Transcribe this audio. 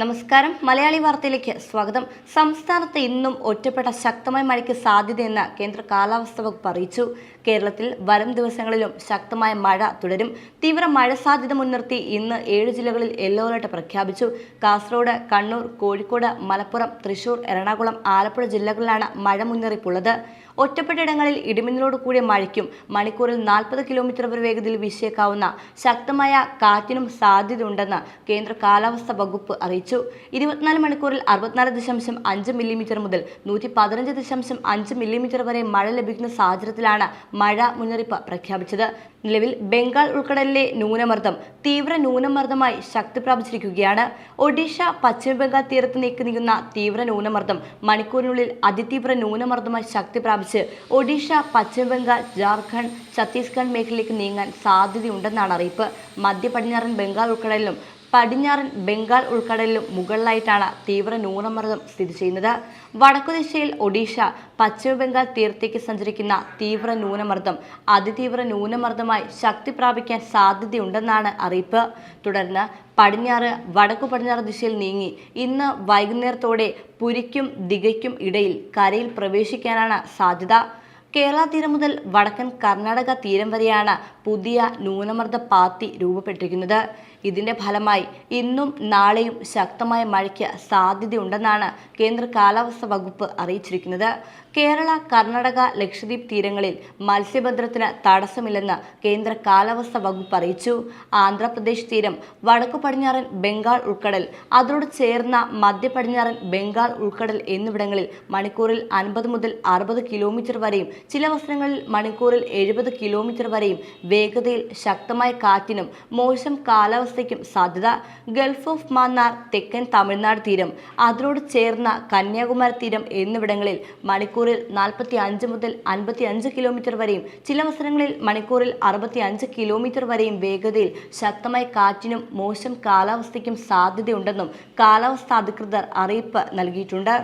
നമസ്കാരം. മലയാളി വാർത്തയിലേക്ക് സ്വാഗതം. സംസ്ഥാനത്ത് ഇന്നും ഒറ്റപ്പെട്ട ശക്തമായ മഴയ്ക്ക് സാധ്യതയെന്ന് കേന്ദ്ര കാലാവസ്ഥാ വകുപ്പ് അറിയിച്ചു. കേരളത്തിൽ വരും ദിവസങ്ങളിലും ശക്തമായ മഴ തുടരും. തീവ്ര മഴ സാധ്യത മുൻനിർത്തി ഇന്ന് ഏഴ് ജില്ലകളിൽ യെല്ലോ അലർട്ട് പ്രഖ്യാപിച്ചു. കാസർഗോഡ് കണ്ണൂർ കോഴിക്കോട് മലപ്പുറം തൃശൂർ എറണാകുളം ആലപ്പുഴ ജില്ലകളിലാണ് മഴ മുന്നറിയിപ്പുള്ളത്. ഒറ്റപ്പെട്ടയിടങ്ങളിൽ ഇടിമിന്നലോട് കൂടിയ മഴയ്ക്കും മണിക്കൂറിൽ നാൽപ്പത് കിലോമീറ്റർ വരെ വേഗതയിൽ വീശിയേക്കാവുന്ന ശക്തമായ കാറ്റിനും സാധ്യതയുണ്ടെന്ന് കേന്ദ്ര കാലാവസ്ഥാ വകുപ്പ് അറിയിച്ചു. ഇരുപത്തിനാല് മണിക്കൂറിൽ അറുപത്തിനാല് ദശാംശം അഞ്ച് മില്ലിമീറ്റർ മുതൽ നൂറ്റി പതിനഞ്ച് ദശാംശം അഞ്ച് മില്ലിമീറ്റർ വരെ മഴ ലഭിക്കുന്ന സാഹചര്യത്തിലാണ് മഴ മുന്നറിയിപ്പ് പ്രഖ്യാപിച്ചത്. നിലവിൽ ബംഗാൾ ഉൾക്കടലിലെ ന്യൂനമർദ്ദം തീവ്ര ന്യൂനമർദ്ദമായി ശക്തി പ്രാപിച്ചിരിക്കുകയാണ്. ഒഡീഷ പശ്ചിമ ബംഗാൾ തീരത്ത് നീക്കി നീങ്ങുന്ന തീവ്ര ന്യൂനമർദ്ദം മണിക്കൂറിനുള്ളിൽ അതിതീവ്ര ന്യൂനമർദ്ദമായി ശക്തി പ്രാപിച്ച് ഒഡീഷ പശ്ചിമ ബംഗാൾ ജാർഖണ്ഡ് ഛത്തീസ്ഗഡ് മേഖലയിലേക്ക് നീങ്ങാൻ സാധ്യതയുണ്ടെന്നാണ് അറിയിപ്പ്. മധ്യ പടിഞ്ഞാറൻ ബംഗാൾ ഉൾക്കടലിലും പടിഞ്ഞാറൻ ബംഗാൾ ഉൾക്കടലിലും മുകളിലായിട്ടാണ് തീവ്ര ന്യൂനമർദ്ദം സ്ഥിതി ചെയ്യുന്നത്. വടക്കുദിശയിൽ ഒഡീഷ പശ്ചിമബംഗാൾ തീരത്തേക്ക് സഞ്ചരിക്കുന്ന തീവ്ര ന്യൂനമർദ്ദം അതിതീവ്ര ന്യൂനമർദ്ദമായി ശക്തി പ്രാപിക്കാൻ സാധ്യതയുണ്ടെന്നാണ് അറിയിപ്പ്. തുടർന്ന് പടിഞ്ഞാറ് വടക്കു പടിഞ്ഞാറ് ദിശയിൽ നീങ്ങി ഇന്ന് വൈകുന്നേരത്തോടെ പുരിക്കും ദിഗയ്ക്കും ഇടയിൽ കരയിൽ പ്രവേശിക്കാനാണ് സാധ്യത. കേരള തീരം മുതൽ വടക്കൻ കർണാടക തീരം വരെയാണ് പുതിയ ന്യൂനമർദ്ദ പാത്തി രൂപപ്പെട്ടിരിക്കുന്നത്. ഇതിന്റെ ഫലമായി ഇന്നും നാളെയും ശക്തമായ മഴയ്ക്ക് സാധ്യതയുണ്ടെന്നാണ് കേന്ദ്ര കാലാവസ്ഥ വകുപ്പ് അറിയിച്ചിരിക്കുന്നത്. കേരള കർണാടക ലക്ഷദ്വീപ് തീരങ്ങളിൽ മത്സ്യബന്ധനത്തിന് തടസ്സമില്ലെന്ന് കേന്ദ്ര കാലാവസ്ഥ വകുപ്പ് അറിയിച്ചു. ആന്ധ്രാപ്രദേശ് തീരം വടക്കു പടിഞ്ഞാറൻ ബംഗാൾ ഉൾക്കടൽ അതിനോട് ചേർന്ന മധ്യ പടിഞ്ഞാറൻ ബംഗാൾ ഉൾക്കടൽ എന്നിവിടങ്ങളിൽ മണിക്കൂറിൽ അൻപത് മുതൽ അറുപത് കിലോമീറ്റർ വരെയും ചില അവസരങ്ങളിൽ മണിക്കൂറിൽ എഴുപത് കിലോമീറ്റർ വരെയും വേഗതയിൽ ശക്തമായ കാറ്റിനും മോശം കാലാവസ്ഥയ്ക്കും സാധ്യത. ഗൾഫ് ഓഫ് മാന്നാർ തെക്കൻ തമിഴ്നാട് തീരം അതിനോട് ചേർന്ന കന്യാകുമാരി തീരം എന്നിവിടങ്ങളിൽ മണിക്കൂറിൽ നാൽപ്പത്തി അഞ്ച് മുതൽ അൻപത്തി അഞ്ച് കിലോമീറ്റർ വരെയും ചില അവസരങ്ങളിൽ മണിക്കൂറിൽ അറുപത്തി അഞ്ച് കിലോമീറ്റർ വരെയും വേഗതയിൽ ശക്തമായ കാറ്റിനും മോശം കാലാവസ്ഥയ്ക്കും സാധ്യതയുണ്ടെന്നും കാലാവസ്ഥാ അധികൃതർ അറിയിപ്പ് നൽകിയിട്ടുണ്ട്.